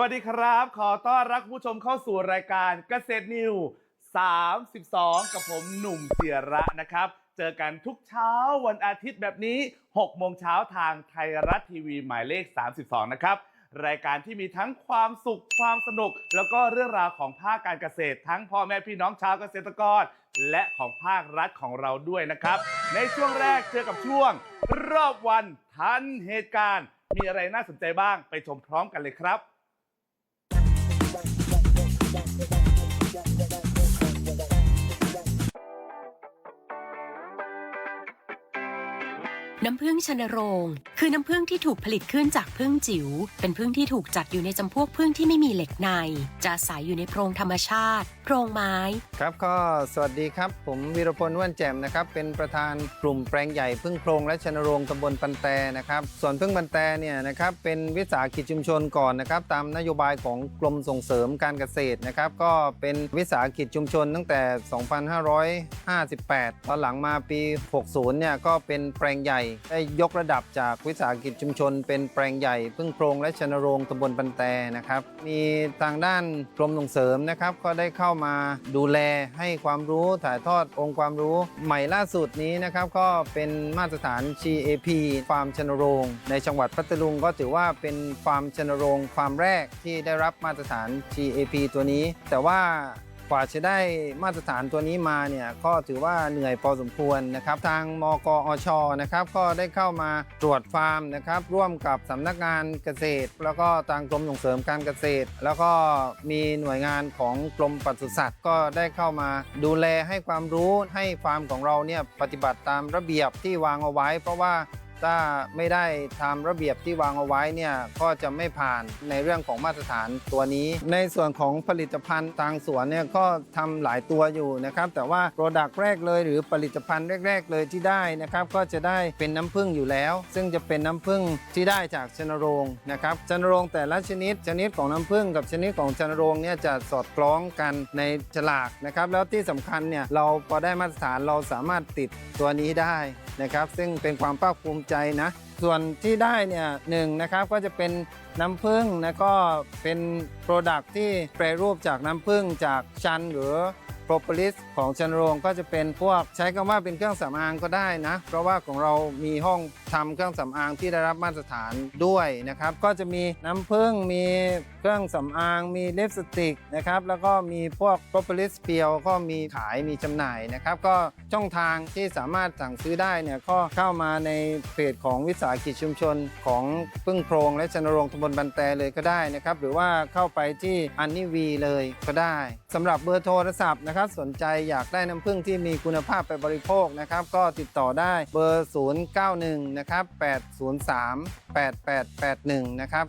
วัสดีครับ ขอต้อนรับผู้ชมเข้าสู่รายการเกษตรนิว 32 กับผมหนุ่มเจียระนะครับ เจอกันทุกเช้าวันอาทิตย์แบบนี้ 6 โมงเช้าทางไทยรัฐทีวีหมายเลข 32 นะครับ รายการที่มีทั้งความสุขความสนุก แล้วก็เรื่องราวของภาคการเกษตร ทั้งพ่อแม่พี่น้องชาวเกษตรกร และของภาครัฐของเราด้วยนะครับ ในช่วงแรกเจอกับช่วง รอบวันทันเหตุการณ์ มีอะไรน่าสนใจบ้างไปชมพร้อมกันเลยครับ น้ำผึ้งชนโรง คือน้ำผึ้งที่ถูกผลิตขึ้นจากผึ้งจิ๋ว เป็นผึ้งที่ถูกจัดอยู่ในจำพวกผึ้งที่ไม่มีเหล็กใน จะอาศัยอยู่ในโพรงธรรมชาติ โพรงไม้ ครับก็สวัสดีครับ ผมวีรพลว่านแจ่มนะครับ เป็นประธานกลุ่มแปลงใหญ่พึ่งโพรงและชนโรงตำบลปันแตนะครับ ส่วนพึ่งปันแตเนี่ยนะครับเป็นวิสาหกิจชุมชนก่อนนะครับตามนโยบายของกรมส่งเสริมการเกษตรนะครับก็เป็นวิสาหกิจชุมชนตั้งแต่ 2558 ตอนหลังมาปี 60 เนี่ยก็เป็นแปลงใหญ่ได้ยกระดับจากวิสาหกิจชุมชน เป็นแปลงใหญ่พึ่งโพรงและชนโรงตำบลปันแตนะครับ มีทางด้านกรมส่งเสริมนะครับ ก็ได้เข้ามาดูแลให้ความรู้ถ่ายทอดองค์ความรู้ใหม่ล่าสุดนี้นะครับก็เป็นมาตรฐาน GAP ฟาร์มชนโรง ในจังหวัดพัทลุงก็ถือว่าเป็นฟาร์มชนโรงฟาร์มแรกที่ได้รับมาตรฐาน GAP ตัวนี้ แต่ว่า กว่าจะได้มาตรฐานตัวนี้มาเนี่ยก็ถือว่าเหนื่อยพอสมควรนะครับ ทางมกอชนะครับก็ได้เข้ามาตรวจฟาร์มนะครับ ร่วมกับสำนักงานเกษตร แล้วก็ทางกรมส่งเสริมการเกษตร แล้วก็มีหน่วยงานของกรมปศุสัตว์ ก็ได้เข้ามาดูแลให้ความรู้ให้ฟาร์มของเราเนี่ยปฏิบัติตามระเบียบที่วางเอาไว้ เพราะว่า ถ้าไม่ได้ตามระเบียบที่วางเอาไว้เนี่ยก็จะไม่ผ่านในเรื่องของมาตรฐานตัวนี้ ในส่วนของผลิตภัณฑ์ทางสวนเนี่ยก็ทำหลายตัวอยู่นะครับแต่ว่าโปรดักต์แรกเลยหรือผลิตภัณฑ์แรก ๆ เลยที่ได้นะครับก็จะได้เป็นน้ำผึ้งอยู่แล้ว ซึ่งจะเป็นน้ำผึ้งที่ได้จากชนโรงนะครับชนโรงแต่ละชนิดชนิดของน้ำผึ้งกับชนิดของชนโรงเนี่ยจะสอดคล้องกันในฉลากนะครับแล้วที่สำคัญเนี่ยเราพอได้มาตรฐานเราสามารถติดตัวนี้ได้นะครับซึ่งเป็นความภาคภูมิใจนะ ส่วนที่ได้เนี่ยหนึ่งนะครับก็จะเป็นน้ำผึ้งแล้วก็เป็นโปรดักที่แปรรูปจากน้ำผึ้งจากชันหรือ โปรโพลิสของชันโรงก็จะเป็นพวกใช้คำว่าเป็นเครื่องสำอางก็ได้นะ เพราะว่าของเรามีห้องทำเครื่องสำอางที่ได้รับมาตรฐานด้วยนะครับ ก็จะมีน้ำผึ้งมีเครื่องสำอางมีลิปสติกนะครับแล้วก็มีพวกโปรโพลิสเปียวก็มีขายมีจำหน่ายนะครับก็ช่องทางที่สามารถสั่งซื้อได้เนี่ยก็เข้ามาในเพจของวิสาหกิจชุมชน ของพึ่งโพรงและชันโรงตำบลบันแตเลยก็ได้นะครับหรือว่าเข้าไปที่อันนี่วีเลยก็ได้สำหรับเบอร์โทรศัพท์นะครับสนใจอยากได้น้ำผึ้งที่มีคุณภาพไปบริโภคนะครับ ก็ติดต่อได้เบอร์ 091 นะครับ 803 8881 นะครับ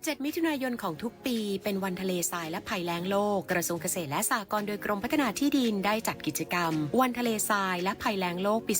17 มิถุนายนของทุกปี เป็นวันทะเลทรายและภัยแล้งโลก กระทรวงเกษตรและสหกรณ์โดยกรมพัฒนาที่ดินได้จัดกิจกรรม วันทะเลทรายและภัยแล้งโลกปี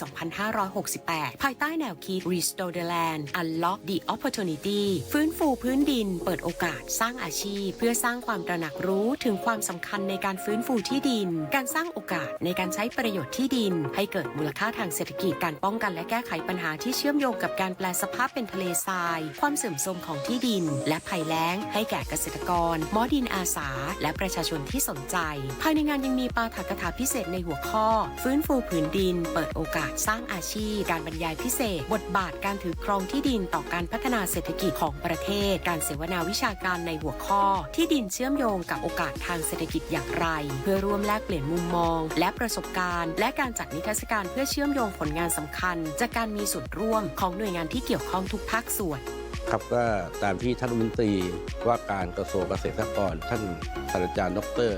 2568 ภายใต้แนวคิด Restore the Land Unlock the Opportunity ฟื้นฟูพื้นดิน เปิดโอกาสสร้างอาชีพ เพื่อสร้างความตระหนักรู้ถึงความสำคัญในการฟื้นฟูที่ดิน การสร้างโอกาสในการใช้ประโยชน์ที่ดิน ให้เกิดมูลค่าทางเศรษฐกิจการป้องกันและแก้ไขปัญหาที่เชื่อมโยงกับการแปลสภาพเป็นทะเลทราย ความเสื่อมโทรมของที่ดิน และภัยแล้ง ให้แก่เกษตรกร หมอดินอาสา และประชาชนที่สนใจ ภายในงานยังมีปาฐกถาพิเศษในหัวข้อ ฟื้นฟูผืนดิน เปิดโอกาสสร้างอาชีพ การบรรยายพิเศษ บทบาทการถือครองที่ดินต่อการพัฒนาเศรษฐกิจของประเทศ การเสวนาวิชาการในหัวข้อ ที่ดินเชื่อมโยงกับโอกาสทางเศรษฐกิจอย่างไร เพื่อร่วมแลกเปลี่ยนมุมมอง และประสบการณ์ และการจัดนิทรรศการเพื่อเชื่อมโยงผลงานสำคัญ จากการมีส่วนร่วมของหน่วยงานที่เกี่ยวข้องทุกภาคส่วน ครับก็ตามที่ท่านรัฐมนตรีว่าการกระทรวงเกษตรกรท่านศาสตราจารย์ดร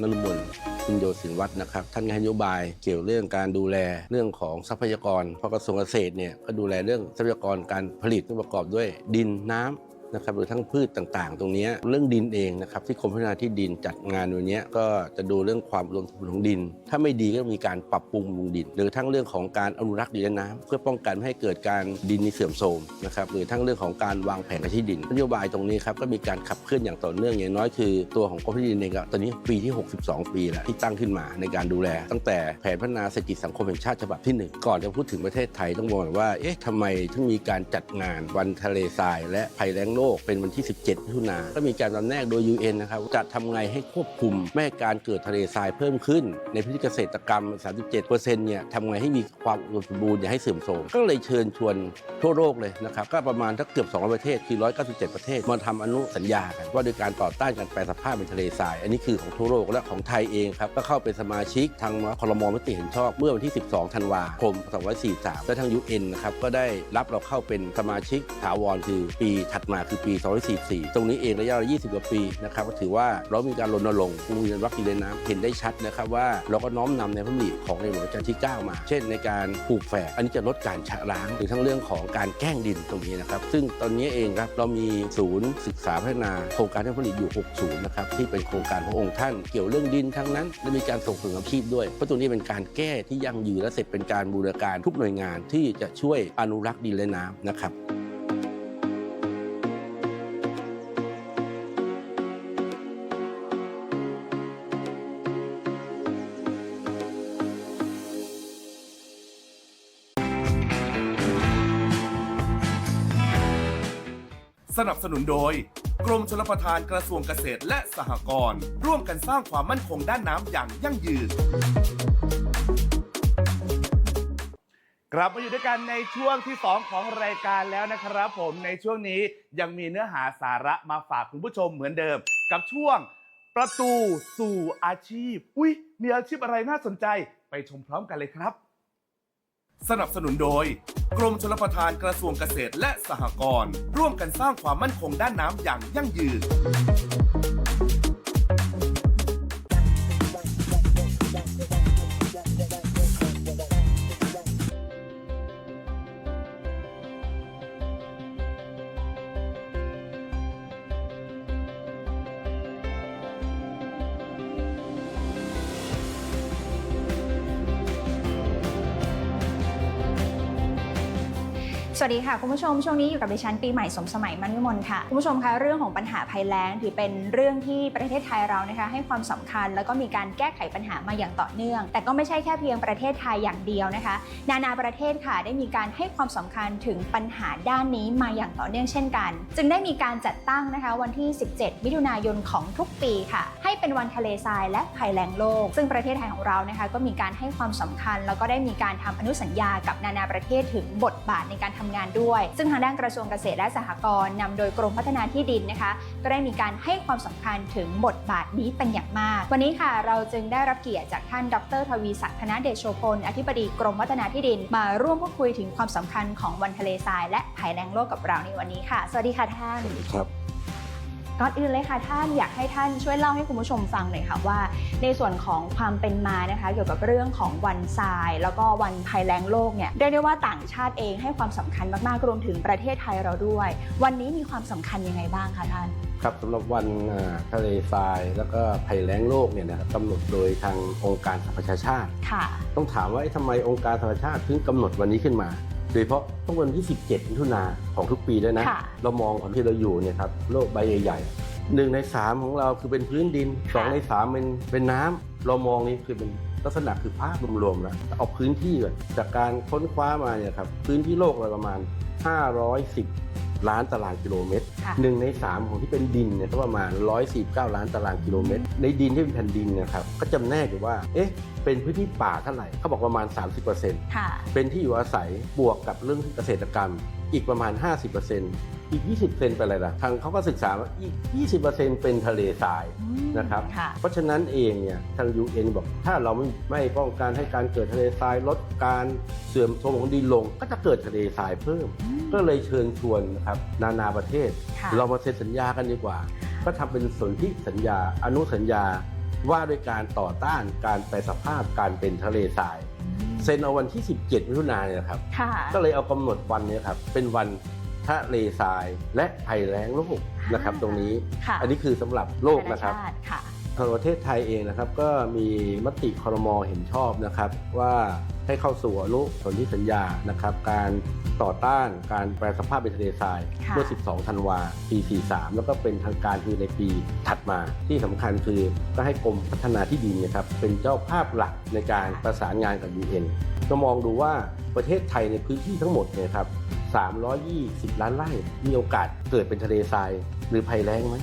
นรุมนคุณโยสินวัฒน์นะครับท่านให้นโยบายเกี่ยวเรื่องการดูแลเรื่องของทรัพยากรเพราะกระทรวงเกษตรเนี่ยก็ดูแลเรื่องทรัพยากรการผลิตที่ประกอบด้วยดินน้ำ นะครับหรือทั้งพืชต่างๆ ตรงนี้เรื่องดินเองนะครับที่กรมพัฒนาที่ดินจัดงานวันนี้ก็จะดูเรื่องความอุดมสมบูรณ์ของดิน ถ้าไม่ดีก็มีการปรับปรุงบำรุงดิน หรือทั้งเรื่องของการอนุรักษ์ดินและน้ำเพื่อป้องกันไม่ให้เกิดการดินเสื่อมโทรมนะครับหรือทั้งเรื่องของการวางแผนการที่ดินนโยบายตรงนี้ครับก็มีการขับเคลื่อนอย่างต่อเนื่องอย่างน้อยคือตัวของกรมที่ดินเองตอนนี้ปีที่ 62 ปีแล้วที่ตั้งขึ้นมาในการดูแล ตั้งแต่แผนพัฒนาเศรษฐกิจสังคมแห่งชาติฉบับที่หนึ่งก่อนจะพูดถึงประเทศไทยต้องบอกว่าเอ๊ะทำไมถึงมีการจัดงานวันทะเลทราย และภัยแล้งโลกเป็นวันที่ 17มิถุนาก็มีการจำแนกโดย UN นะครับจะทำไงให้ควบคุมไม่การเกิดทะเลทรายเพิ่มขึ้น ในพื้นที่เกษตรกรรม 37%เนี่ยทำไงให้มีความอุดมสมบูรณ์อย่าให้เสื่อมโทรมก็เลยเชิญชวนทั่วโลกเลยนะครับก็ประมาณถ้าเกือบ 200 ประเทศคือ 197 ประเทศมาทำอนุสัญญากันว่าโดยการต่อต้านการแปรสภาพเป็นทะเลทราย อันนี้คือของทั่วโลกและของไทยเองครับก็เข้าเป็นสมาชิกทางคลมมติเห็นชอบเมื่อวันที่ 12 ธันวาคม 2543 และทาง UN นะครับก็ได้รับเราเข้าเป็นสมาชิกถาวรคือปีถัดมาคือปี2544 ตรงนี้เองระยะเวลา 20 กว่าปีนะครับก็ถือว่าเรามีการรณรงค์ภูมิเรียนวัคซีนน้ำเห็นได้ชัดนะครับว่าเราก็น้อมนำในพระดำริของในหลวงรัชกาลที่ 9 มา เช่นในการปลูกแฝกอันนี้จะลดการชะล้างหรือทั้งเรื่องของการแกล้งดินตรงนี้นะครับ ซึ่งตอนนี้เองครับเรามีศูนย์ศึกษาพัฒนาโครงการท่ผลิตอยู่6ศูนย์นะครับที่เป็นโครงการขององค์ท่านเกี่ยวเรื่องดินทั้งนั้นและมีการส่งเสริมอาชีพด้วยเพราะตรงนี้เป็นการแก้ที่ยั่งยืนและเสร็จเป็นการบูรณาการทุกหน่วยงานที่จะช่วยอนุรักษ์ดินและน้ำนะครับ สนับสนุนโดย กรมชลประทานกระทรวงเกษตรและสหกรณ์ร่วมกันสร้างความมั่นคงด้านน้ำอย่างยั่งยืน กลับมาอยู่ด้วยกันในช่วงที่ 2 ของรายการแล้วนะครับผมในช่วงนี้ยังมีเนื้อหาสาระมาฝากคุณผู้ชมเหมือนเดิม กับช่วงประตูสู่อาชีพ อุ้ยมีอาชีพอะไรน่าสนใจไปชมพร้อมกันเลยครับ สนับสนุนโดย กรมชลประทานกระทรวงเกษตรและสหกรณ์ร่วมกันสร้างความมั่นคงด้านน้ำอย่างยั่งยืน สวัสดีค่ะ คุณผู้ชมช่วงนี้อยู่กับดิฉันปีใหม่สมสมัยมันวิมลค่ะ คุณผู้ชมคะเรื่องของปัญหาภัยแล้งถือเป็นเรื่องที่ประเทศไทยเรานะคะให้ความสำคัญ แล้วก็มีการแก้ไขปัญหามาอย่างต่อเนื่อง แต่ก็ไม่ใช่แค่เพียงประเทศไทยอย่างเดียวนะคะ นานาประเทศค่ะได้มีการให้ความสำคัญถึงปัญหาด้านนี้มาอย่างต่อเนื่องเช่นกัน จึงได้มีการจัดตั้งนะคะวันที่ 17 มิถุนายนของทุกปีค่ะ ให้เป็นวันทะเลทรายและภัยแล้งโลก ซึ่งประเทศไทยของเรานะคะก็มีการให้ความสำคัญ แล้วก็ได้มีการทำอนุสัญญากับนานาประเทศถึงบทบาทในการทำงานด้วย ซึ่งทางด้านกระทรวงเกษตรและสหกรณ์นำโดยกรมพัฒนาที่ดินนะคะ ก็ได้มีการให้ความสำคัญถึงบทบาทนี้เป็นอย่างมาก วันนี้ค่ะเราจึงได้รับเกียรติจากท่านดรทวีศักดิ์ธนเดชโชพล อธิบดีกรมพัฒนาที่ดิน มาร่วมพูดคุยถึงความสำคัญของวันทะเลทราย และภัยแล้งโลกกับเราในวันนี้ค่ะ สวัสดีค่ะท่านครับ ก่อนอื่นเลยค่ะท่านอยากให้ท่านช่วยเล่าให้คุณผู้ชมฟังหน่อยค่ะว่า ในส่วนของความเป็นมานะคะเกี่ยวกับเรื่องของวันทราย แล้วก็วันภัยแล้งโลกเนี่ยเรียกได้ว่าต่างชาติเองให้ความสำคัญมากๆรวมถึงประเทศไทยเราด้วย วันนี้มีความสำคัญยังไงบ้างคะท่านครับสำหรับวันอ่าทะเลทรายแล้วก็ภัยแล้งโลกเนี่ยนะครับกำหนดโดยทางองค์การสหประชาชาติค่ะต้องถามว่าเอ๊ะทำไมองค์การสหประชาชาติถึงกำหนดวันนี้ขึ้นมา โดยเฉพาะต้องวันที่ 17มิถุนาของทุกปีด้วยนะค่ะเรามองก่อนที่เราอยู่เนี่ยครับโลกใบใหญ่ๆหนึ่งในสามของเราคือเป็นพื้นดินสองในสามเป็นเป็นน้ำเรามองนี่คือเป็นลักษณะคือภาพรวมๆแล้วเอาพื้นที่ก่อนจากการค้นคว้ามาเนี่ยครับพื้นที่โลกเราประมาณ 510 ล้านตารางกิโลเมตรค่ะหนึ่งในสามของที่เป็นดินเนี่ยก็ประมาณ 149 ล้านตารางกิโลเมตร ในดินที่เป็นแผ่นดินเนะครับก็จำแนกอยู่ว่าเอ๊ะเป็นพื้นที่ป่าเท่าไหร่เขาบอกประมาณ 30%ค่ะเป็นที่อยู่อาศัยบวกกับเรื่องเกษตรกรรมอีกประมาณ 50% ออีก 20เซนเป็นอะไรล่ะทางเขาก็ศึกษาว่าอีก 20เป็นทะเลทรายอืมนะครับ ค่ะ เพราะฉะนั้นเองเนี่ยทาง UN บอกถ้าเราไม่ไม่ป้องกันให้การเกิดทะเลทรายลดการเสื่อมโทรมของดินลง ก็จะเกิดทะเลทรายเพิ่มก็เลยเชิญชวนนะครับนานาประเทศ ค่ะ เรามาเซ็นสัญญากันดีกว่า ก็ทำเป็นสนธิสัญญา อนุสัญญาว่าด้วยการต่อต้านการแปรสภาพการเป็นทะเลทราย เซ็นเอาวันที่ 17 มิถุนายนนนะครับ ค่ะ ก็เลยเอากำหนดวันเนี้ครับเป็นวัน ทะเลทราย และภัยแล้งโลกนะครับ ตรงนี้ ค่ะอันนี้คือสำหรับโลกนะครับาาชาติค่ะ ทางประเทศไทยเองนะครับก็มีมติครมเห็นชอบนะครับ ว่าให้เข้าสู่อนุสนธิสัญญานะครับ การต่อต้านการแปรสภาพเป็นทะเลทรายค่ะเมื่อ 12 ธันวาปี 43 แล้วก็เป็นทางการคือในปีถัดมา ที่สำคัญคือก็ให้กรมพัฒนาที่ดินเนะครับเป็นเจ้าภาพหลักในการประสานงานกับ UN ก็มองดูว่าประเทศไทยในพื้นที่ทั้งหมดเนี่ยครับ320 ล้านไร่มีโอกาสเกิดเป็นทะเลทรายหรือภัยแล้งไหม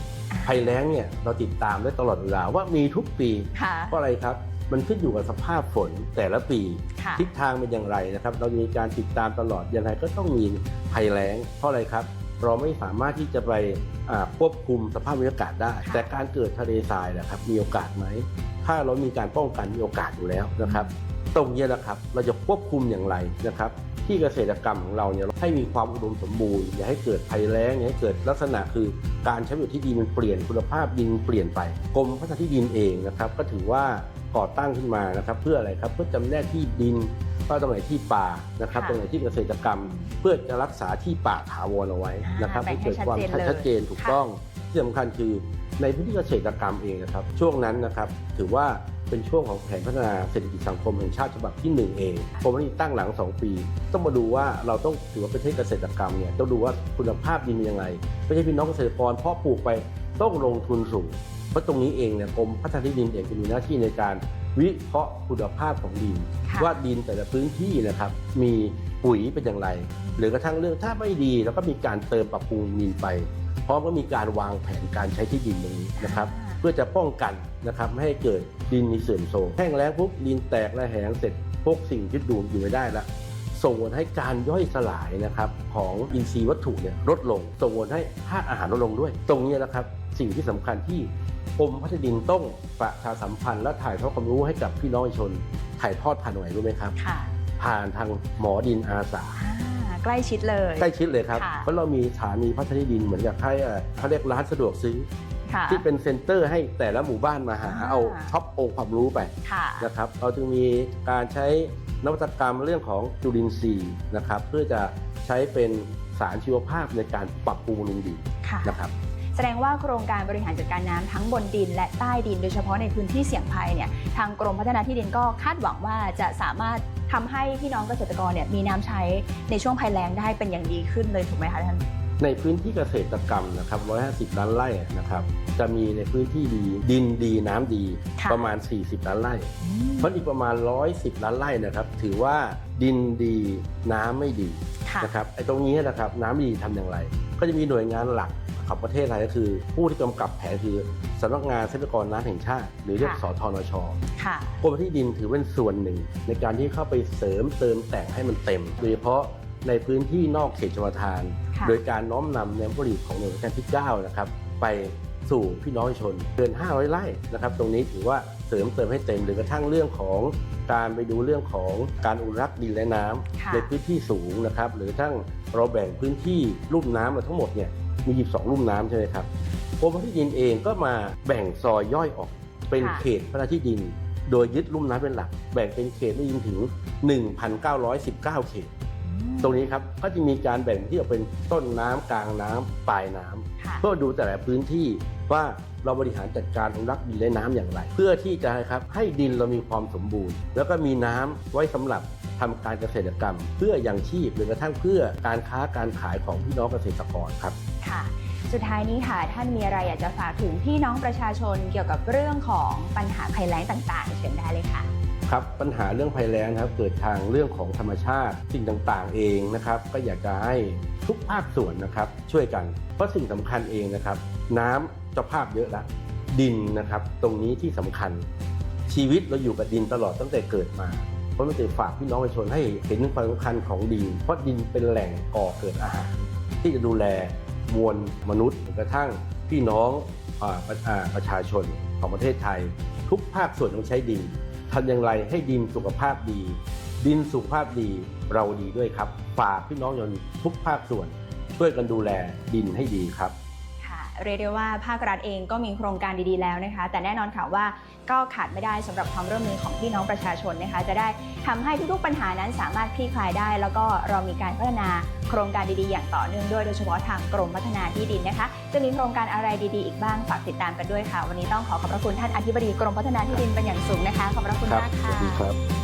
ภัยแล้งเนี่ยเราติดตามได้ตลอดเวลาว่ามีทุกปีค่ะเพราะอะไรครับ มันขึ้นอยู่กับสภาพฝนแต่ละปีค่ะทิศทางเป็นอย่างไรนะครับ เรามีการติดตามตลอดยังไงก็ต้องมีภัยแล้ง เพราะอะไรครับ เราไม่สามารถที่จะไปอ่าควบคุมสภาพบรรยากาศได้ค่ะแต่การเกิดทะเลทรายนะครับมีโอกาสไหม ถ้าเรามีการป้องกันมีโอกาสอยู่แล้วนะครับ ตรงนี้นะครับเราจะควบคุมอย่างไรนะครับ ที่เกษตรกรรมของเราเนี่ยให้มีความอุดมสมบูรณ์อย่าให้เกิดภัยแล้งอย่าให้เกิดลักษณะคือการใช้ประโยชน์ที่ดินมันเปลี่ยนคุณภาพดินเปลี่ยนไปกรมพัฒนาที่ดินเองนะครับ ก็ถือว่าก่อตั้งขึ้นมานะครับ เพื่ออะไรครับเพื่อจำแนกที่ดิน ว่าตรงไหนที่ป่านะครับค่ะตรงไหนที่เกษตรกรรม เพื่อจะรักษาที่ป่าถาวรเอาไว้นะครับอ่าแบ่ให้งให้เกิดความชัดเจนเลยชัดเจนถูกค่ะ ต้องที่สำคัญคือในพื้นที่เกษตรกรรมเองนะครับ ช่วงนั้นนะครับถือว่าเป็นช่วงของแผนพัฒนาเศรษฐกิจสังคมแห่งชาติฉบับที่1เองผมว่านี่ตั้งหลัง2ปี ต้องมาดูว่าเราต้องถือว่าประเทศเกษตรกรรมเนี่ยต้องดูว่าคุณภาพดินเป็นยังไงไม่ใช่พี่น้องเกษตรกรเพาะปลูกไปต้องลงทุนสูง เพราะตรงนี้เองเนี่ยกรมพัฒนาที่ดินเองจะมีหน้าที่ในการ วิเคราะห์คุณภาพของดินค่ะว่าดินแต่ละพื้นที่นะครับมีปุ๋ยเป็นอย่างไร หรือกระทั่งเรื่องถ้าไม่ดีแล้วก็มีการเติมปรับปรุงดินไปพร้อมก็มีการวางแผนการใช้ที่ดินตรงนี้นะครับ เพื่อจะป้องกันนะครับไม่ให้เกิดดินมีเสื่อมโทรมแห้งแล้งปุ๊บดินแตกระแหงเสร็จพวกสิ่งที่ดูดอยู่ไม่ได้ละส่งผลให้การย่อยสลายนะครับของอินทรีย์วัตถุเนี่ยลดลงส่งผลให้ธาตุอาหารลดลงด้วย ตรงนี้นะครับสิ่งที่สำคัญที่ กรมพัฒนาดินต้องประชาสัมพันธ์และถ่ายทอดความรู้ให้กับพี่น้องประชาชนถ่ายทอดผ่านหน่วยรู้ไหมครับค่ะผ่านทางหมอดินอาสาอ่าใกล้ชิดเลย ใกล้ชิดเลยครับค่ะเพราะเรามีสถานีพัฒนาที่ดินเหมือนกับให้เอ่อเขาเรียกร้านสะดวกซื้อค่ะที่เป็นเซ็นเตอร์ให้แต่ละหมู่บ้านมาหาอ่าเอาช็อปองค์ความรู้ไปค่ะนะครับเราจึงมีการใช้นวัตกรรมเรื่องของจุลินทรีย์นะครับ เพื่อจะใช้เป็นสารชีวภาพในการปรับปรุงบำรุงดินค่ะนะครับแส ดงว่าโครงการบริหารจัดการน้ำทั้งบนดิน และใต้ดิน โดยเฉพาะในพื้นที่เสี่ยงภัยเนี่ยทางกรมพัฒนาที่ดินก็คาดหวังว่าจะสามารถทำให้พี่น้องเกษตรกรเนี่ยมีน้ำใช้ในช่วงภัยแล้งได้เป็นอย่างดีขึ้นเลยถูกไหมคะท่านในพื้นที่เกษตรกรรมนะครับ 150 ล้านไร่นะครับจะมีในพื้นที่ดีดินดีน้ำดีค่ะประมาณ 40 ล้านไร่เพราะอีกประมาณ 110 ล้านไร่นะครับ ถือว่าดินดีน้ำไม่ดีค่ะนะครับไอ้ตรงนี้นะครับน้ำดีทำอย่างไร ก็จะมีหน่วยงานหลัก ของประเทศไทยก็คือ ผู้ที่กำกับแผนคือสำนักงานทรัพยากรน้ำแห่งชาติ หรือเรียกค่ะสทนชค่ะกรมที่ดินถือเป็นส่วนหนึ่ง ในการที่เข้าไปเสริมเติมแต่งให้มันเต็ม โดยเฉพาะในพื้นที่นอกเขตชลประทานค่ะโดยการน้อมนำแนวผลิตของหน่วยราชการที่ 9 นะครับ ไปสู่พี่น้องประชาชนเกิน 500ไร่นะครับ ตรงนี้ถือว่าเสริมเติมให้เต็มหรือกระทั่งเรื่องของการไปดูเรื่องของการอนุรักษ์ดินและน้ำค่ะในพื้นที่สูงนะครับ หรือกระทั่งเราแบ่งพื้นที่ลุ่มน้ำมาทั้งหมดเนี่ย มี22ลุ่มน้ำใช่ไหมครับกรมพัฒนาที่ดินเองก็มาแบ่งซอยย่อยออกเป็นค่ะเขตพัฒนาที่ดิน โดยยึดลุ่มน้ำเป็นหลัก แบ่งเป็นเขตได้ยินถึง 1,919 เขต ตรงนี้ครับก็จะมีการแบ่งที่ออกเป็นต้นน้ำกลางน้ำปลายน้ำค่ะเพื่อดูแต่ละพื้นที่ ว่าเราบริหารจัดการอนุรักษ์ดินและน้ำอย่างไร เพื่อที่จะครับให้ดินเรามีความสมบูรณ์ แล้วก็มีน้ำไว้สำหรับทำการเกษตรกรรม เพื่อยังชีพหรือกระทั่งเพื่อการค้าการขายของพี่น้องเกษตรกรครับค่ะสุดท้ายนี้ค่ะ ท่านมีอะไรอยากจะฝากถึงพี่น้องประชาชนเกี่ยวกับเรื่องของปัญหาภัยแล้งต่างๆ เชิญได้เลยค่ะครับปัญหาเรื่องภัยแล้งนะครับเกิดทางเรื่องของธรรมชาติสิ่งต่างๆ เองนะครับ ก็อยากจะให้ทุกภาคส่วนนะครับช่วยกัน เพราะสิ่งสำคัญเองนะครับ น้ำเจ้าภาพเยอะแล้วดินนะครับ ตรงนี้ที่สำคัญชีวิตเราอยู่กับดินตลอดตั้งแต่เกิดมา เพราะมันจะฝากพี่น้องประชาชนให้เห็นความสำคัญของดิน เพราะดินเป็นแหล่งก่อเกิดอาหาร ที่จะดูแลมวลมนุษย์กระทั่งพี่น้องอาประอ่าประชาชนของประเทศไทย ทุกภาคส่วนต้องใช้ดินทำอย่างไรให้ดินสุขภาพดี ดินสุขภาพดีเราดีด้วยครับฝากพี่น้องยนทุกภาคส่วน ช่วยกันดูแลดินให้ดีครับ เรียกได้ว่าภาครัฐเองก็มีโครงการดีๆแล้วนะคะ แต่แน่นอนค่ะว่าก็ขาดไม่ได้สำหรับความร่วมมือของพี่น้องประชาชนนะคะ จะได้ทำให้ทุกๆปัญหานั้นสามารถคลี่คลายได้ แล้วก็เรามีการพัฒนาโครงการดีๆ อย่างต่อเนื่องด้วยโดยเฉพาะทางกรมพัฒนาที่ดินนะคะ จะมีโครงการอะไรดีๆอีกบ้างฝากติดตามกันด้วยค่ะ วันนี้ต้องขอขอบพระคุณท่านอธิบดีกรมพัฒนาที่ดินเป็นอย่างสูงนะคะขอบพระคุณมากค่ะ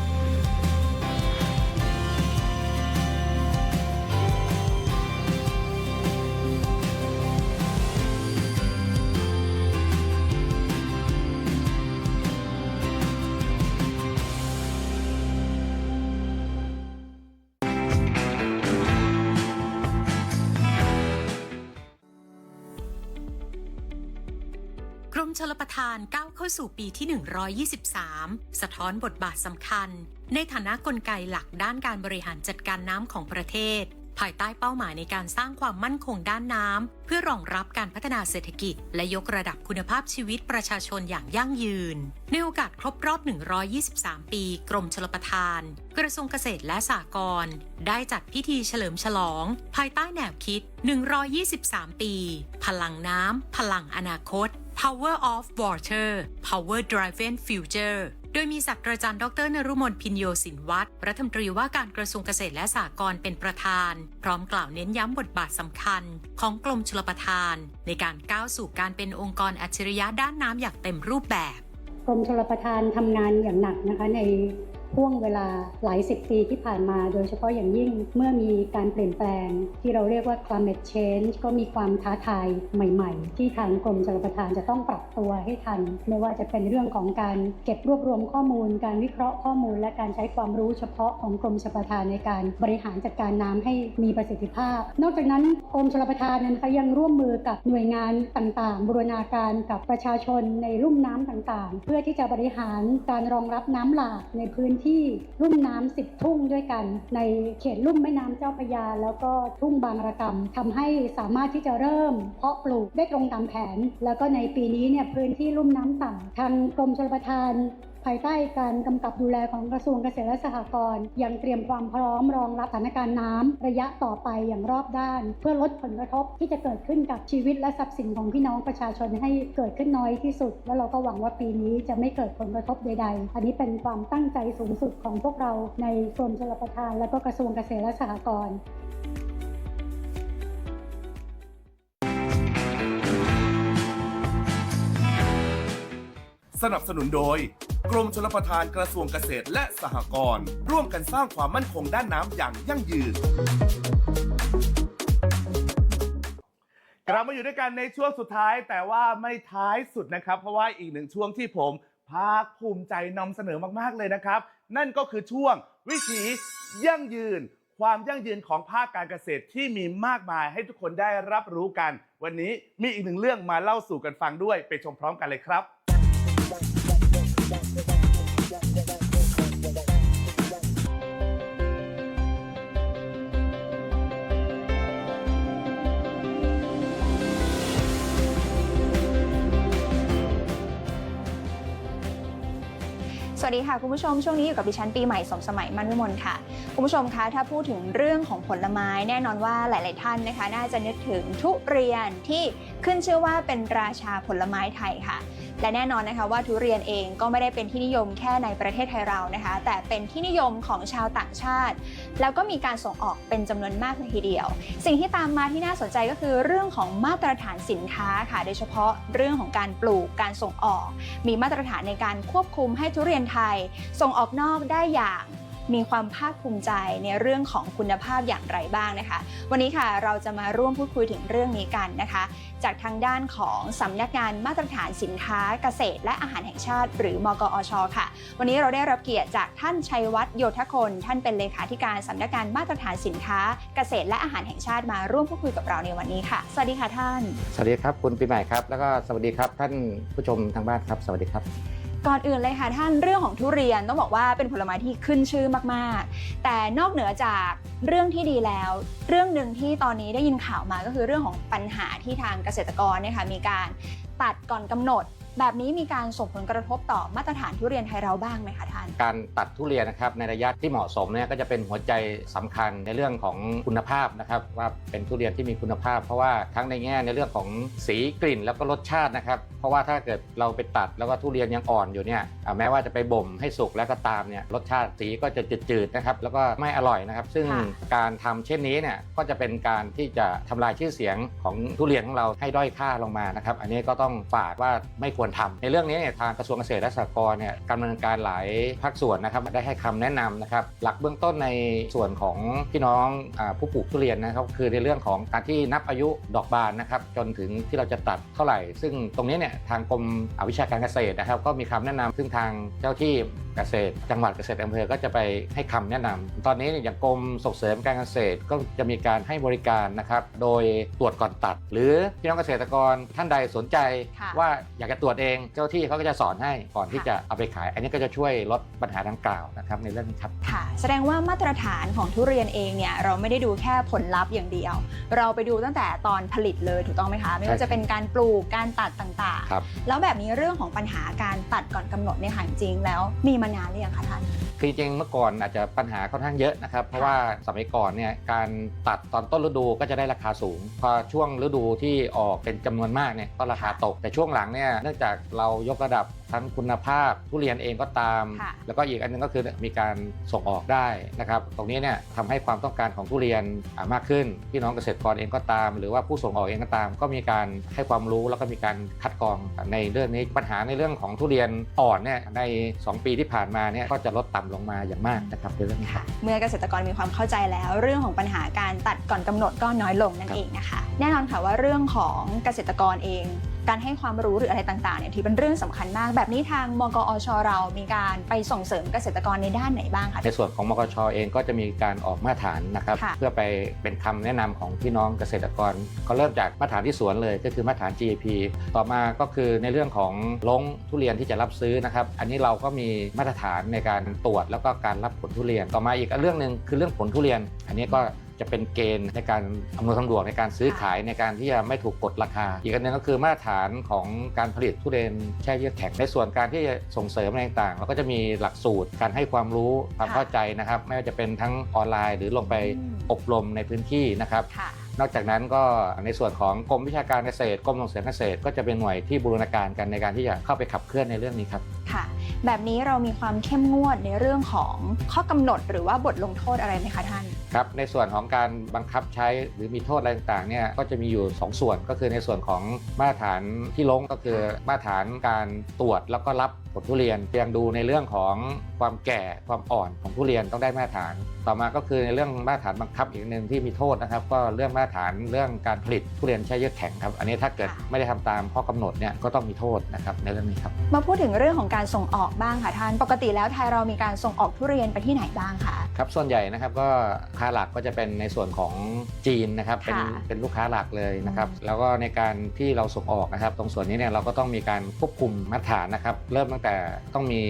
รมชลปรก้าวเข้าสู่ปีที่ 123 สะท้อนบทบาทสำคัญ ในฐานะกลไกหลักด้านการบริหารจัดการน้ำของประเทศ ภายใต้เป้าหมายในการสร้างความมั่นคงด้านน้ำเพื่อรองรับการพัฒนาเศรษฐกิจ และยกระดับคุณภาพชีวิตประชาชนอย่างยั่งยืน ในโอกาสครบรอบ 123 ปี กรมชลประทาน กระทรวงเกษตรและสหกรณ์ได้จัดพิธีเฉลิมฉลอง ภายใต้แนวคิด 123 ปี พลังน้ำพลังอนาคต Power of Water Power Driven Future โดยมีศาสตราจารย์ดรนรุมนพินโยสินวัตรรัฐมนตรีว่าการกระทรวงเกษตรและสหกรณ์เป็นประธาน พร้อมกล่าวเน้นย้ำบทบาทสำคัญ ของกรมชลประทาน ในการก้าวสู่การเป็นองค์กรอัจฉริยะด้านน้ำอย่างเต็มรูปแบบกรมชลประทานทำงานอย่างหนักนะคะใน ห่วงเวลาหลายสิบปีที่ผ่านมา โดยเฉพาะอย่างยิ่งเมื่อมีการเปลี่ยนแปลง ที่เราเรียกว่า climate change ก็มีความท้าทายใหม่ๆ ที่ทางกรมชลประทานจะต้องปรับตัวให้ทัน ไม่ว่าจะเป็นเรื่องของการเก็บรวบรวมข้อมูล การวิเคราะห์ข้อมูล และการใช้ความรู้เฉพาะของกรมชลประทานในการบริหารจัดการน้ำให้มีประสิทธิภาพ นอกจากนั้นกรมชลประทานนะคะยังร่วมมือกับหน่วยงานต่างๆ บูรณาการกับประชาชนในลุ่มน้ำต่างๆ เพื่อที่จะบริหารการรองรับน้ำหลากในพื้นที่ลุ่มน้ำสิบทุ่งด้วยกัน ในเขตลุ่มแม่น้ำเจ้าพยา แล้วก็ทุ่งบางระกำทำให้สามารถที่จะเริ่ม เพาะปลูกได้ตรงตามแผน แล้วก็ในปีนี้เนี่ยพื้นที่ลุ่มน้ำต่ำทางกรมชลประทาน ภายใต้การกำกับดูแลของกระทรวงเกษตรและสหกรณ์ยังเตรียมความพร้อมรองรับสถานการณ์น้ำระยะต่อไปอย่างรอบด้าน เพื่อลดผลกระทบที่จะเกิดขึ้นกับชีวิตและทรัพย์สินของพี่น้องประชาชนให้เกิดขึ้นน้อยที่สุด และเราก็หวังว่าปีนี้จะไม่เกิดผลกระทบใด ๆ อันนี้เป็นความตั้งใจสูงสุดของพวกเราในกรมชลประทาน และก็กระทรวงเกษตรและสหกรณ์ สนับสนุนโดย กรมชลประทานกระทรวงเกษตรและสหกรณ์ร่วมกันสร้างความมั่นคงด้านน้ำอย่างยั่งยืน กลับมาอยู่ด้วยกันในช่วงสุดท้ายแต่ว่าไม่ท้ายสุดนะครับ เพราะว่าอีกหนึ่งช่วงที่ผมภาคภูมิใจนำเสนอมากๆเลยนะครับ นั่นก็คือช่วงวิถียั่งยืน ความยั่งยืนของภาคการเกษตรที่มีมากมายให้ทุกคนได้รับรู้กัน วันนี้มีอีกหนึ่งเรื่องมาเล่าสู่กันฟังด้วยไปชมพร้อมกันเลยครับ ค่ะคุณผู้ชมช่วงนี้อยู่กับดิฉันปีใหม่สมสมัยมันวิมลค่ะ คุณผู้ชมคะถ้าพูดถึงเรื่องของผลไม้แน่นอนว่าหลาย ๆ ท่านนะคะ น่าจะนึกถึงทุเรียนที่ขึ้นชื่อว่าเป็นราชาผลไม้ไทยค่ะ และแน่นอนนะคะว่าทุเรียนเองก็ไม่ได้เป็นที่นิยมแค่ในประเทศไทยเรานะคะ แต่เป็นที่นิยมของชาวต่างชาติ แล้วก็มีการส่งออกเป็นจำนวนมากเลยทีเดียว สิ่งที่ตามมาที่น่าสนใจก็คือเรื่องของมาตรฐานสินค้าค่ะ โดยเฉพาะเรื่องของการปลูกการส่งออก มีมาตรฐานในการควบคุมให้ทุเรียนไทย ส่งออกนอกได้อย่าง มีความภาคภูมิใจในเรื่องของคุณภาพอย่างไรบ้างนะคะ วันนี้ค่ะเราจะมาร่วมพูดคุยถึงเรื่องนี้กันนะคะ จากทางด้านของสำนักงานมาตรฐานสินค้าเกษตร และอาหารแห่งชาติ หรือมกอชค่ะ วันนี้เราได้รับเกียรติจากท่านชัยวัฒน์โยธคน ท่านเป็นเลขาธิการสำนักงานมาตรฐานสินค้าเกษตร และอาหารแห่งชาติมาร่วมพูดคุยกับเราในวันนี้ค่ะ สวัสดีค่ะท่าน สวัสดีครับคุณปีใหม่ครับ แล้วก็สวัสดีครับท่านผู้ชมทางบ้านครับ สวัสดีครับ ก่อนอื่นเลยค่ะท่านเรื่องของทุเรียนต้องบอกว่าเป็นผลไม้ที่ขึ้นชื่อมากๆ แต่นอกเหนือจากเรื่องที่ดีแล้ว เรื่องหนึ่งที่ตอนนี้ได้ยินข่าวมาก็คือเรื่องของปัญหาที่ทางเกษตรกรเนี่ยค่ะมีการตัดก่อนกำหนด แบบนี้มีการส่งผลกระทบต่อมาตรฐานทุเรียนไทยเราบ้างไหมคะท่าน การตัดทุเรียนนะครับในระยะที่เหมาะสมเนี่ยก็จะเป็นหัวใจสำคัญในเรื่องของคุณภาพนะครับว่าเป็นทุเรียนที่มีคุณภาพ เพราะว่าทั้งในแง่ในเรื่องของสีกลิ่นแล้วก็รสชาตินะครับ เพราะว่าถ้าเกิดเราไปตัดแล้วก็ทุเรียนยังอ่อนอยู่เนี่ยอ่าแม้ว่าจะไปบ่มให้สุกแล้วก็ตามเนี่ยรสชาติสีก็จะจืดๆนะครับแล้วก็ไม่อร่อยนะครับ ซึ่งค่ะการทำเช่นนี้เนี่ยก็จะเป็นการที่จะทำลายชื่อเสียงของทุเรียนของเราให้ด้อยค่าลงมานะครับ อันนี้ก็ต้องฝากว่าไม่ควรทำในเรื่องนี้เนี่ยทางกระทรวงเกษตรและสหกรณ์เนี่ยกำลังการหลายภาคส่วนนะครับได้ให้คำแนะนำนะครับหลักเบื้องต้นในส่วนของพี่น้องอผู้ปลูกทุเรียนนะครับคือในเรื่องของการที่นับอายุดอกบานนะครับจนถึงที่เราจะตัดเท่าไหร่ ซึ่งตรงนี้เนี่ยทางกรมวิชาการเกษตรนะครับ ก็มีคำแนะนำซึ่งทางเจ้าที่ เกษตร จังหวัดเกษตรอำเภอก็จะไปให้คำแนะนำตอนนี้เนี่ยอย่างกรมส่งเสริมการเกษตรก็จะมีการให้บริการนะครับ โดยตรวจก่อนตัด หรือพี่น้องเกษตรกรท่านใดสนใจค่ะว่าอยากจะตรวจเองเจ้าที่เขาก็จะสอนให้ก่อนที่จะเอาไปขาย อันนี้ก็จะช่วยลดปัญหาดังกล่าวนะครับในเรื่องนี้ครับค่ะ แสดงว่ามาตรฐานของทุเรียนเองเนี่ยเราไม่ได้ดูแค่ผลลัพธ์อย่างเดียว เราไปดูตั้งแต่ตอนผลิตเลยถูกต้องไหมคะไม่ว่าจะเป็นการปลูกการตัดต่างครับๆแล้วแบบนี้เรื่องของปัญหาการตัดก่อนกำหนดเนี่ยค่ะจริงๆแล้วมีมานานหรือยังคะท่าน คือจริงๆเมื่อก่อนอาจจะปัญหาค่อนข้างเยอะนะครับ เพราะว่าสมัยก่อนเนี่ยการตัดตอนต้นฤดูก็จะได้ราคาสูง พอช่วงฤดูที่ออกเป็นจำนวนมากเนี่ยก็ราคาตกแต่ช่วงหลังเนี่ยเนื่องจากเรายกระดับทั้งคุณภาพทุเรียนเองก็ตาม ค่ะ แล้วก็อีกอันหนึงก็คือมีการส่งออกได้นะครับ ตรงนี้เนี่ยทำให้ความต้องการของทุเรียนอ่ามากขึ้นพี่น้องเกษตรกรเองก็ตาม หรือว่าผู้ส่งออกเองก็ตาม ก็มีการให้ความรู้แล้วก็มีการคัดกรองในเรื่องนี้ปัญหาในเรื่องของทุเรียนอ่อนเนี่ยใน 2 ปีที่ผ่านมาเนี่ยก็จะลดต่ำลงมาอย่างมากนะครับในเรื่องนี้ครับเมื่อเกษตรกรมีความเข้าใจแล้ว เรื่องของปัญหาการตัดก่อนกำหนดก็น้อยลงนั่นครับเองนะคะ แน่นอนค่ะว่าเรื่องของเกษตรกรเอง การให้ความรู้หรืออะไรต่างๆเนี่ยถือเป็นเรื่องสำคัญมาก แบบนี้ทางมกอชเรามีการไปส่งเสริมเกษตรกรในด้านไหนบ้างคะในส่วนของมกชเองก็จะมีการออกมาตรฐานนะครับค่ะเพื่อไปเป็นคำแนะนำของพี่น้องเกษตรกร ก็เริ่มจากมาตรฐานที่สวนเลยก็คือมาตรฐาน GAP ต่อมาก็คือในเรื่องของลงทุเรียนที่จะรับซื้อนะครับ อันนี้เราก็มีมาตรฐานในการตรวจแล้วก็การรับผลทุเรียน ต่อมาอีกเรื่องหนึ่งคือเรื่องผลทุเรียน อันนี้ก็ จะเป็นเกณฑ์ในการอำนวยความสะดวกในการซื้อขายในการที่จะไม่ถูกกดราคา อีกอันหนึงก็คือมาตรฐานของการผลิตทุเรียนแช่เยือกแข็งในส่วนการที่จะส่งเสริมอะไรต่างๆเราก็จะมีหลักสูตรการให้ความรู้ความค่ะเข้าใจนะครับ ไม่ว่าจะเป็นทั้งออนไลน์ หรือลงไปอืม อบรมในพื้นที่นะครับ ค่ะ นอกจากนั้นก็ในส่วนของกรมวิชาการเกษตรกรมส่งเสริมเกษตร ก็จะเป็นหน่วยที่บูรณาการกันในการที่จะเข้าไปขับเคลื่อนในเรื่องนี้ครับ ค่ะ แบบนี้เรามีความเข้มงวดในเรื่องของข้อกำหนด หรือว่าบทลงโทษอะไรไหมคะท่านครับในส่วนของการบังคับใช้หรือมีโทษอะไรต่างๆเนี่ยก็จะมีอยู่ 2 ส่วนก็คือในส่วนของมาตรฐานที่ลงก็คือมาตรฐานการตรวจแล้วก็รับ ลทุเรียนเพียงดูในเรื่องของความแก่ความอ่อนของทุเรียนต้องได้มาตรฐาน ต่อมาก็คือในเรื่องมาตรฐานบังคับอีกหนึ่งที่มีโทษนะครับ ก็เรื่องมาตรฐานเรื่องการผลิตทุเรียนแช่เยือกแข็งครับ อันนี้ถ้าเกิดค่ะไม่ได้ทำตามข้อกำหนดเนี่ยก็ต้องมีโทษนะครับในเรื่องนี้ครับมาพูดถึงเรื่องของการส่งออกบ้างค่ะท่าน ปกติแล้วไทยเรามีการส่งออกทุเรียนไปที่ไหนบ้างคะครับส่วนใหญ่นะครับก็ค้าหลักก็จะเป็นในส่วนของจีนนะครับเป็นค่ะเป็นลูกค้าหลักเลยนะครับอืมแล้วก็ในการที่เราส่งออกนะครับ ตรงส่วนนี้เนี่ยเราก็ต้องมีการควบคุมมาตรฐานนะครับเริ่มตั้งแต่ต้องมี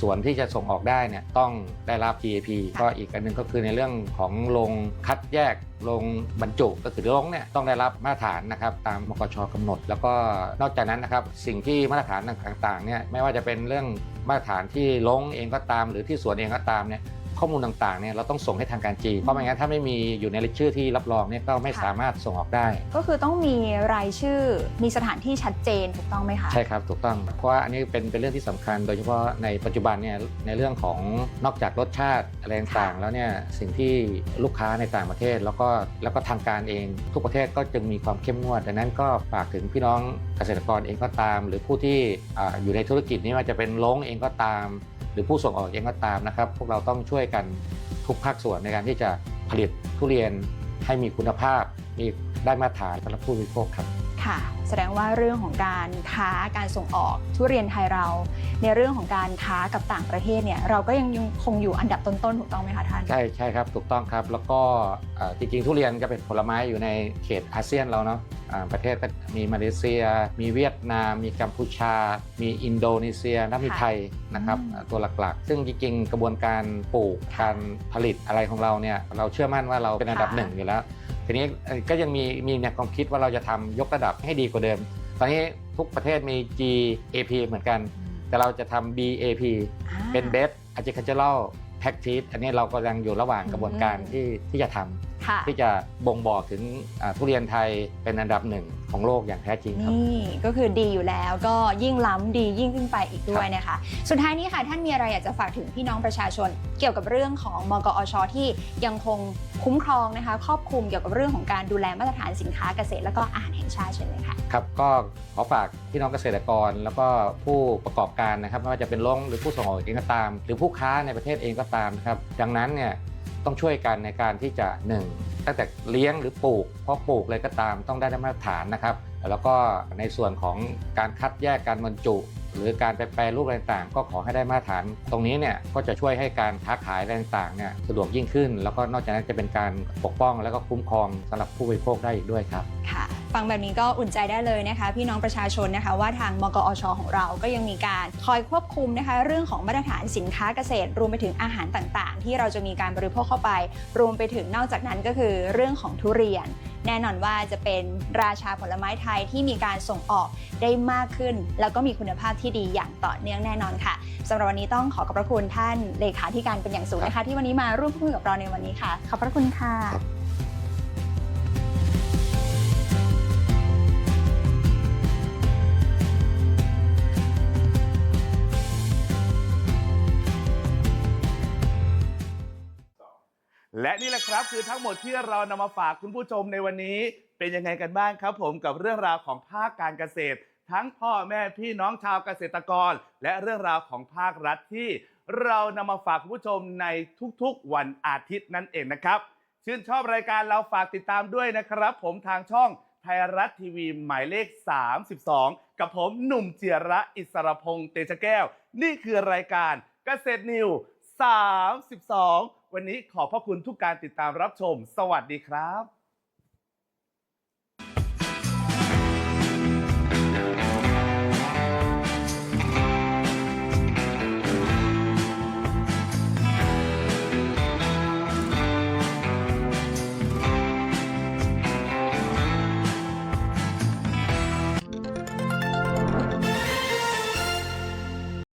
สวนที่จะส่งออกได้เนี่ยต้องได้รับ GAP ก็อีกอันหนึงก็คือในเรื่องของโรงคัดแยกโรงบรรจุก็คือโรงเนี่ยต้องได้รับมาตรฐานนะครับตามมกชกำหนด แล้วก็นอกจากนั้นนะครับสิ่งที่มาตรฐานต่างๆเนี่ยไม่ว่าจะเป็นเรื่องมาตรฐานที่ลงเองก็ตาม หรือที่สวนเองก็ตามเนี่ย ข้อมูลต่างๆเนี่ยเราต้องส่งให้ทางการจีน เพราะไม่งั้นถ้าไม่มีอยู่ในรายชื่อที่รับรองเนี่ยก็ไม่ค่ะสามารถส่งออกได้ ก็คือต้องมีรายชื่อมีสถานที่ชัดเจนถูกต้องไหมคะ ใช่ครับ ถูกต้อง เพราะว่าอันนี้เป็นเป็นเรื่องที่สำคัญ โดยเฉพาะในปัจจุบันเนี่ยในเรื่องของนอกจากรสชาติอะไรต่างๆแล้วเนี่ยสิ่งที่ลูกค้าในต่างประเทศ แล้วก็แล้วก็ทางการเองทุกประเทศก็จึงมีความเข้มงวด ดังนั้นก็ฝากถึงพี่น้องเกษตรกรเองก็ตาม หรือผู้ที่อ่าอยู่ในธุรกิจนี้ว่าจะเป็นลงเองก็ตามห รือผู้ส่งออกเองก็ตามนะครับ พวกเราต้องช่วยกันทุกภาคส่วนในการที่จะผลิตทุเรียนให้มีคุณภาพ มีได้มาตรฐานสำหรับผู้บริโภคครับ คค่ะ แสดงว่าเรื่องของการค้าการส่งออกทุเรียนไทยเรา ในเรื่องของการค้ากับต่างประเทศเนี่ยเราก็ยังยังคงอยู่อันดับต้นๆถูกต้องไหมคะท่าน ใช่ใช่ครับถูกต้องครับ แล้วก็เอ่อจริงๆ ทุเรียนก็เป็นผลไม้อยู่ในเขตอาเซียนเราเนาะอ่าประเทศก็มีมาเลเซีย มีเวียดนาม มีกัมพูชา มีอินโดนีเซียและมีไทยนะครับอืมอ่าตัวหลักๆ ซึ่งจริงๆ กระบวนการปลูกค่ะการผลิตอะไรของเราเนี่ยเราเชื่อมั่นว่าเราเป็นอันดับค่ะหนึ่งอยู่แล้ว ทีนี้เอ่อก็ยังมีมีแนวความคิดว่าเราจะทำยกระดับให้ดีกว่าเดิม ตอนนี้ทุกประเทศมี GAP เหมือนกัน แต่เราจะทำ BAP อ่าเป็น Best Agricultural Practice อันนี้เรากำลังอยู่ระหว่างกระบวนการอืมที่ที่จะท ค่ะำที่จะบ่งบอกถึงอ่าทุเรียนไทยเป็นอันดับหนึ่งของโลกอย่างแท้จริงครับนี่ก็คือดีอยู่แล้วก็ยิ่งล้ำดียิ่งขึ้นไปอีกด้วยนะคะ สุดท้ายนี้ค่ะท่านมีอะไรอยากจะฝากถึงพี่น้องประชาชน เกี่ยวกับเรื่องของมกอช ที่ยังคงคุ้มครองนะคะครอบคลุมเกี่ยวกับเรื่องของการดูแลมาตรฐานสินค้าเกษตร แล้วก็อาหารแห่งชาติเช่นเลยค่ะครับก็ขอฝากพี่น้องเกษตรกร แล้วก็ผู้ประกอบการนะครับไม่ว่าจะเป็นโรงหรือผู้ส่งออกเองก็ตาม หรือผู้ค้าในประเทศเองก็ตามนะครับดังนั้นเนี่ย ต้องช่วยกันในการที่จะหนึ่งตั้งแต่เลี้ยงหรือปลูกเพราะปลูกเลยก็ตามต้องได้มาตรฐานนะครับ แล้วก็ในส่วนของการคัดแยกการบรรจุ หรือการไปแปรรูปอะไรต่างๆ ก็ขอให้ได้มาตรฐาน ตรงนี้เนี่ยก็จะช่วยให้การค้าขายอะไรต่างๆเนี่ยสะดวกยิ่งขึ้น แล้วก็นอกจากนั้นจะเป็นการปกป้อง แล้วก็คุ้มครองสำหรับผู้บริโภคได้อีกด้วยครับ ฟังแบบนี้ก็อุ่นใจได้เลยนะคะ พี่น้องประชาชนนะคะ ว่าทางมกอชของเราก็ยังมีการคอยควบคุมนะคะ เรื่องของมาตรฐานสินค้าเกษตร รวมไปถึงอาหารต่างๆ ที่เราจะมีการบริโภคเข้าไป รวมไปถึงนอกจากนั้นก็คือเรื่องของทุเรียน แน่นอนว่าจะเป็นราชาผลไม้ไทยที่มีการส่งออกได้มากขึ้น แล้วก็มีคุณภาพที่ดีอย่างต่อเนื่องแน่นอนค่ะสำหรับวันนี้ต้องขอขอบพระคุณท่านเลขาธิการเป็นอย่างสูงนะคะ ที่วันนี้มาร่วมพูดคุยกับเราในวันนี้ค่ะขอบพระคุณค่ะ และนี่แหละครับคือทั้งหมดที่เรานำมาฝากคุณผู้ชมในวันนี้ เป็นยังไงกันบ้างครับ ผมกับเรื่องราวของภาคการเกษตร ทั้งพ่อแม่พี่น้องชาวเกษตรกร และเรื่องราวของภาครัฐที่ เรานำมาฝากคุณผู้ชมในทุกๆ วันอาทิตย์นั่นเองนะครับ ชื่นชอบรายการเราฝากติดตามด้วยนะครับ ผมทางช่องไทยรัฐทีวีหมายเลข 32 กับผมหนุ่มเจียระอิสรพงษ์เตชะแก้ว นี่คือรายการเกษตรนิว 32 วันนี้ขอบพระคุณทุกการติดตามรับชม สวัสดีครับ